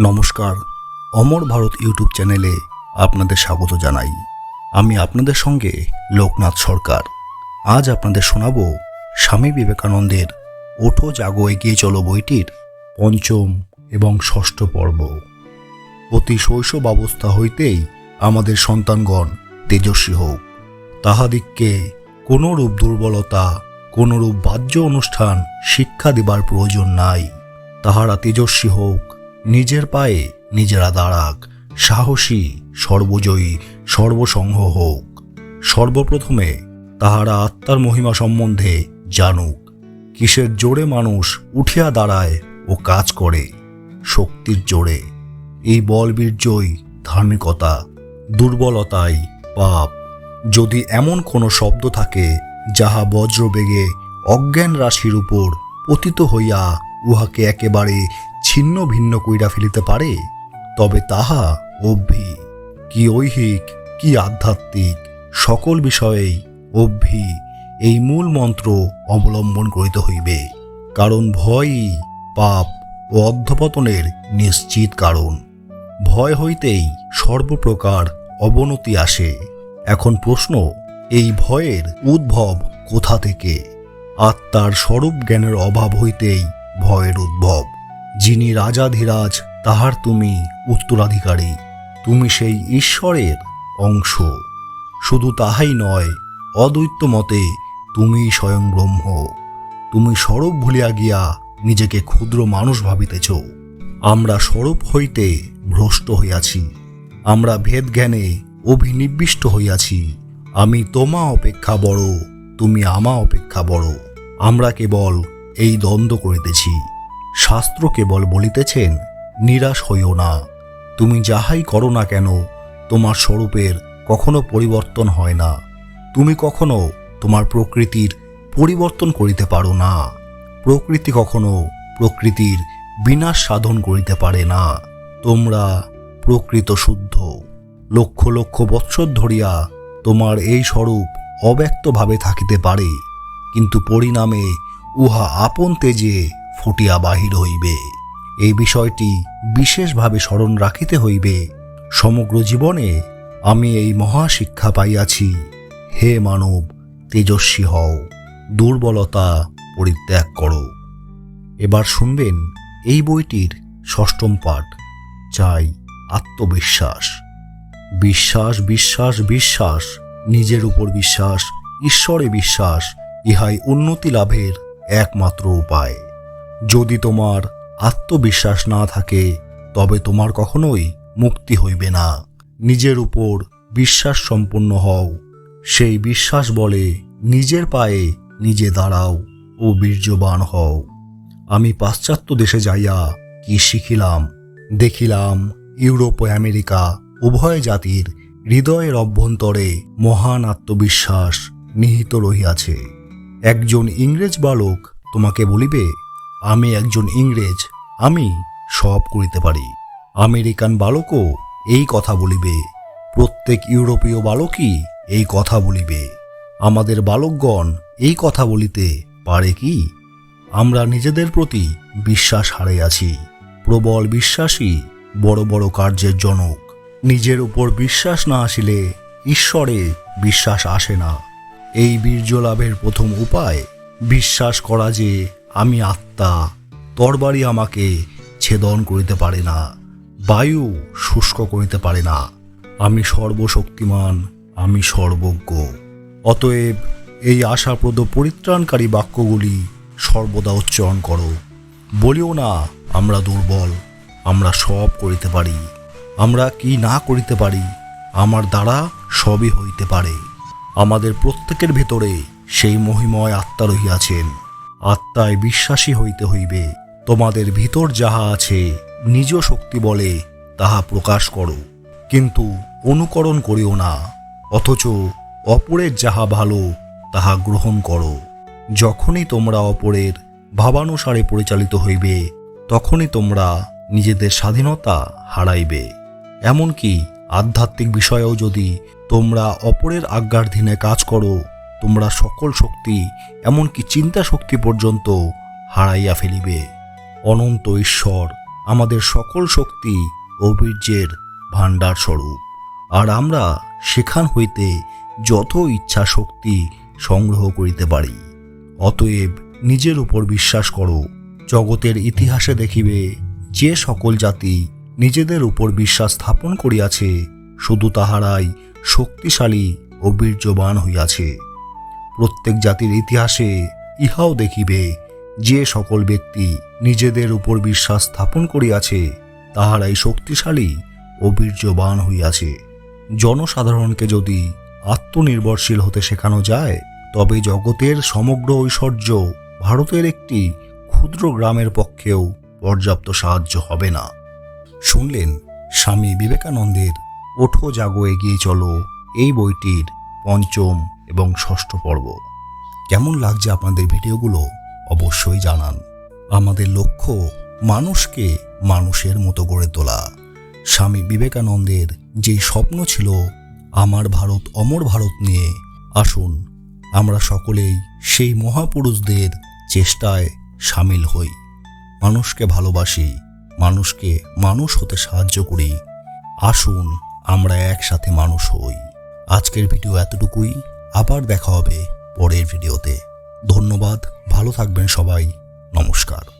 নমস্কার। অমর ভারত ইউটিউব চ্যানেলে আপনাদের স্বাগত জানাই। আমি আপনাদের সঙ্গে লোকনাথ সরকার। আজ আপনাদের শোনাব স্বামী বিবেকানন্দের ওঠো জাগো এগিয়ে চলো বইটির পঞ্চম এবং ষষ্ঠ পর্ব। অতি শৈশব অবস্থা হইতেই আমাদের সন্তানগণ তেজস্বী হোক। তাহাদিগকে কোনরূপ দুর্বলতা, কোনরূপ বাহ্য অনুষ্ঠান শিক্ষা দিবার প্রয়োজন নাই। তাহারা তেজস্বী হোক নিজের পায়ে নিজেরা দাঁড়াক সাহসী, সর্বজয়ী সর্বসংহ হোক। সর্বপ্রথমে তাহারা আত্মার মহিমা সম্বন্ধে জানুক। কিসের জোরে মানুষ উঠিয়া দাঁড়ায় ও কাজ করে? শক্তির জোরে। এই বলবীর্যই ধার্মিকতা, দুর্বলতাই পাপ। যদি এমন কোনো শব্দ থাকে, যাহা বজ্রবেগে অজ্ঞান রাশির উপর পতিত হইয়া উহাকে একেবারে ছিন্ন ভিন্ন কইরা ফেলিতে পারে, তবে তাহা অভ্যি কি ঐহিক, কি আধ্যাত্মিক, সকল বিষয়েই অভ্যি এই মূল মন্ত্র অবলম্বন করিতে হইবে। কারণ ভয়ই পাপ ও অধ্যপতনের নিশ্চিত কারণ। ভয় হইতেই সর্বপ্রকার অবনতি আসে। এখন প্রশ্ন, এই ভয়ের উদ্ভব কোথা থেকে? আত্মার স্বরূপ জ্ঞানের অভাব হইতেই ভয়ের উদ্ভব। যিনি রাজাধিরাজ, তাহার তুমি উত্তরাধিকারী। তুমি সেই ঈশ্বরের অংশ। শুধু তাহাই নয়, অদ্বৈত মতে তুমি স্বয়ং ব্রহ্ম। তুমি স্বরূপ ভুলিয়া গিয়া নিজেকে ক্ষুদ্র মানুষ ভাবিতেছ। আমরা স্বরূপ হইতে ভ্রষ্ট হইয়াছি। আমরা ভেদ জ্ঞানে অভিনিবিষ্ট হইয়াছি। আমি তোমা অপেক্ষা বড়, তুমি আমা অপেক্ষা বড়। আমরা কেবল এই দ্বন্দ্ব করিতেছি। শাস্ত্র কেবল বলিতেছেন, নিরাশ হইও না। তুমি যাহাই করো না কেন, তোমার স্বরূপের কখনো পরিবর্তন হয় না। তুমি কখনো তোমার প্রকৃতির পরিবর্তন করিতে পারো না। প্রকৃতি কখনো প্রকৃতির বিনাশ সাধন করিতে পারে না। তোমরা প্রকৃত শুদ্ধ। লক্ষ লক্ষ বৎসর ধরিয়া তোমার এই স্বরূপ অব্যক্তভাবে থাকিতে পারে, কিন্তু পরিণামে উহা আপন তেজে ফুটিয়া বাহির হইবে। এই বিষয়টি বিশেষভাবে স্মরণ রাখিতে হইবে। সমগ্র জীবনে আমি এই মহাশিক্ষা পাইয়াছি। হে মানব, তেজস্বী হও, দুর্বলতা পরিত্যাগ করো। এবার শুনবেন এই বইটির ষষ্ঠম পাঠ, চাই আত্মবিশ্বাস। বিশ্বাস বিশ্বাস বিশ্বাস, নিজের উপর বিশ্বাস, ঈশ্বরে বিশ্বাস, ইহাই উন্নতি লাভের একমাত্র উপায়। যদি তোমার আত্মবিশ্বাস না থাকে, তবে তোমার কখনোই মুক্তি হইবে না। নিজের উপর বিশ্বাস সম্পন্ন হও। সেই বিশ্বাস বলে, নিজের পায়ে নিজে দাঁড়াও ও বীর্যবান হও। আমি পাশ্চাত্য দেশে যাইয়া কি শিখিলাম? দেখিলাম ইউরোপ ও আমেরিকা উভয় জাতির হৃদয়ের অভ্যন্তরে মহান আত্মবিশ্বাস নিহিত রহিয়াছে। একজন ইংরেজ বালক তোমাকে বলিবে আমি একজন ইংরেজ, আমি সব করিতে পারি। আমেরিকান বালকও এই কথা বলিবে। প্রত্যেক ইউরোপীয় বালকই এই কথা বলিবে। আমাদের বালকগণ এই কথা বলিতে পারে কি? আমরা নিজেদের প্রতি বিশ্বাস হারাইয়াছি প্রবল বিশ্বাসী বড় বড় কার্যের জনক। নিজের উপর বিশ্বাস না আসিলে ঈশ্বরে বিশ্বাস আসে না। এই বীর্য লাভের প্রথম উপায় বিশ্বাস করা যে আমি আত্মা, তরবারি আমাকে ছেদন করিতে পারে না, বায়ু শুষ্ক করিতে পারে না। আমি সর্বশক্তিমান, আমি সর্বজ্ঞ। অতএব এই আশাপ্রদ পরিত্রাণকারী বাক্যগুলি সর্বদা উচ্চারণ করো। বলিও না, আমরা দুর্বল, আমরা সব করিতে পারি। আমরা কি না করিতে পারি, আমার দ্বারা সবই হইতে পারে। আমাদের প্রত্যেকের ভেতরে সেই মহিময় আত্মা রহিয়াছেন। আত্মায় বিশ্বাসী হইতে হইবে। তোমাদের ভিতর যাহা আছে, নিজ শক্তি বলে তাহা প্রকাশ করো। কিন্তু অনুকরণ করিও না, অথচ অপরের যাহা ভালো, তাহা গ্রহণ করো। যখনই তোমরা অপরের ভাবানুসারে পরিচালিত হইবে, তখনই তোমরা নিজেদের স্বাধীনতা হারাইবে। এমনকি আধ্যাত্মিক বিষয়েও যদি তোমরা অপরের আজ্ঞার্ধীনে কাজ করো তোমরা সকল শক্তি, এমনকি চিন্তা শক্তি পর্যন্ত হারাইয়া ফেলিবে। অনন্ত ঈশ্বর, আমাদের সকল শক্তি ও বীর্যের ভাণ্ডার স্বরূপ। আর আমরা সেখান হইতে যত ইচ্ছা শক্তি সংগ্রহ করিতে পারি, অতএব নিজের উপর বিশ্বাস করো। জগতের ইতিহাসে দেখিবে, যে সকল জাতি নিজেদের উপর বিশ্বাস স্থাপন করিয়াছে, শুধু তাহারাই শক্তিশালী ও বীর্যবান হইয়াছে। প্রত্যেক জাতির ইতিহাসে ইহাও দেখিবে, যে সকল ব্যক্তি নিজেদের উপর বিশ্বাস স্থাপন করিয়াছে, তাহারাই শক্তিশালী ও বীর্যবান হইয়াছে। জনসাধারণকে যদি আত্মনির্ভরশীল হতে শেখানো যায়, তবে জগতের সমগ্র ঐশ্বর্য ভারতের একটি ক্ষুদ্র গ্রামের পক্ষেও পর্যাপ্ত সাহায্য হবে না। শুনলেন স্বামী বিবেকানন্দের, ওঠো জাগো, এগিয়ে চলো। এই বইটির পঞ্চম এবং ষষ্ঠ পর্ব। কেমন লাগছে আপনাদের ভিডিওগুলো অবশ্যই জানান। আমাদের লক্ষ্য, মানুষকে মানুষের মতো গড়ে তোলা। স্বামী বিবেকানন্দের যে স্বপ্ন ছিল, আমার ভারত, অমর ভারত নিয়ে, আসুন, আমরা সকলেই সেই মহাপুরুষদের চেষ্টায় সামিল হই। মানুষকে ভালোবাসি, মানুষকে মানুষ হতে সাহায্য করি। আসুন, আমরা একসাথে মানুষ হই। আজকের ভিডিও এতটুকুই। আবার দেখা হবে পরের ভিডিওতে। ধন্যবাদ ভালো থাকবেন সবাই। নমস্কার।